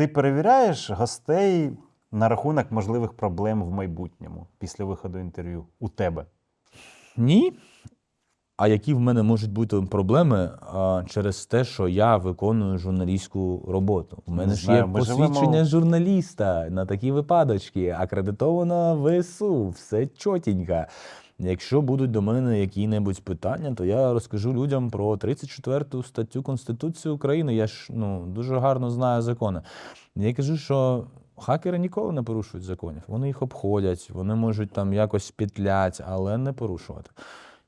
Ти перевіряєш гостей на рахунок можливих проблем в майбутньому після виходу інтерв'ю у тебе? Ні. А які в мене можуть бути проблеми а, через те, що я виконую журналістську роботу? У мене ж знаю, є посвідчення живемо- журналіста на такі випадочки, акредитовано ВСУ, все чотенько. Якщо будуть до мене які-небудь питання, то я розкажу людям про 34 статтю Конституції України. Я ж ну, дуже гарно знаю закони. Я кажу, що хакери ніколи не порушують законів. Вони їх обходять, вони можуть там якось петлять, але не порушувати.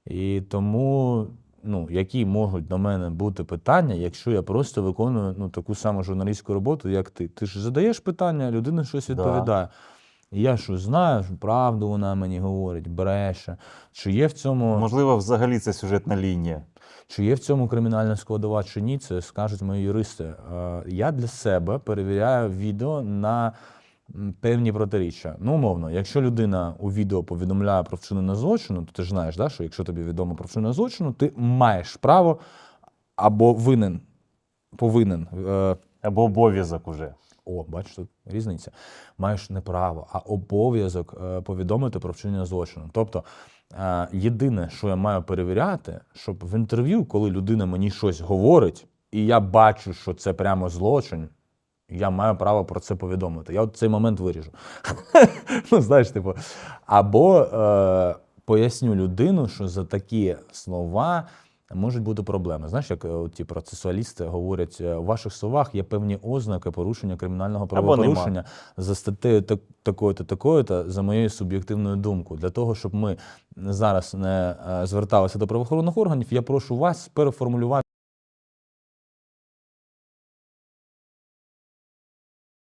І тому, ну, які можуть до мене бути питання, якщо я просто виконую ну, таку саму журналістську роботу, як ти. Ти ж задаєш питання, людина щось відповідає. І я що знаю, що правду вона мені говорить, бреше. Чи є в цьому Можливо, взагалі це сюжетна лінія. чи є в цьому кримінальна складова чи ні, це скажуть мої юристи. Е, Я для себе перевіряю відео на певні протиріччя. Ну, умовно, якщо людина у відео повідомляє про вчинення злочину, то ти ж знаєш, да, що якщо тобі відомо про вчинення злочину, ти маєш право або винен, повинен. е, Або обов'язок уже. О, бачиш, тут різниця. Маєш не право, а обов'язок е, повідомити про вчинення злочину. Тобто, е, єдине, що я маю перевіряти, щоб в інтерв'ю, коли людина мені щось говорить, і я бачу, що це прямо злочин, я маю право про це повідомити. Я от цей момент виріжу. ну, знаєш, типу, або е, поясню людину, що за такі слова можуть бути проблеми. Знаєш, як е, ті процесуалісти говорять, е, у ваших словах є певні ознаки порушення кримінального правопорушення за статтею так- такою-то, такою-то, за моєю суб'єктивною думкою. Для того, щоб ми зараз не е, зверталися до правоохоронних органів, я прошу вас переформулювати.